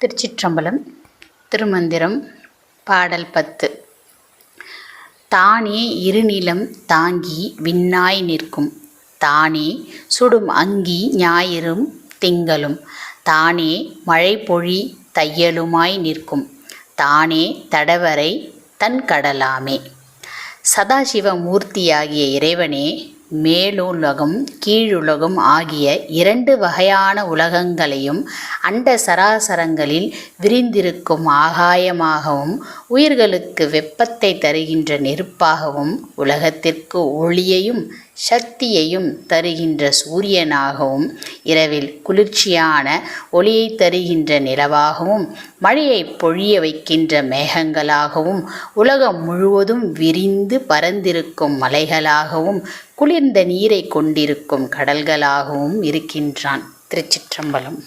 திருச்சிற்றம்பலம் திருமந்திரம் பாடல் பத்து. தானே இருநிலம் தாங்கி விண்ணாய் நிற்கும். தானே சுடும் அங்கி ஞாயிறும் திங்களும். தானே மழை பொழி தையலுமாய் நிற்கும். தானே தடவரை தன் கடலாமே. சதாசிவ மூர்த்தியாகிய இறைவனே மேலுலகம் கீழுலகம் ஆகிய இரண்டு வகையான உலகங்களையும் அண்ட சராசரங்களில் விரிந்திருக்கும் ஆகாயமாகவும் உயிர்களுக்கு வெப்பத்தை தருகின்ற நெருப்பாகவும் உலகத்திற்கு ஒளியையும் சக்தியையும் தருகின்ற சூரியனாகவும் இரவில் குளிர்ச்சியான ஒளியை தருகின்ற நிலவாகவும் மழையை பொழிய வைக்கின்ற மேகங்களாகவும் உலகம் முழுவதும் விரிந்து பரந்திருக்கும் மலைகளாகவும் குளிர்ந்த நீரை கொண்டிருக்கும் கடல்களாகவும் இருக்கின்றான் திருச்சிற்றம்பலம்.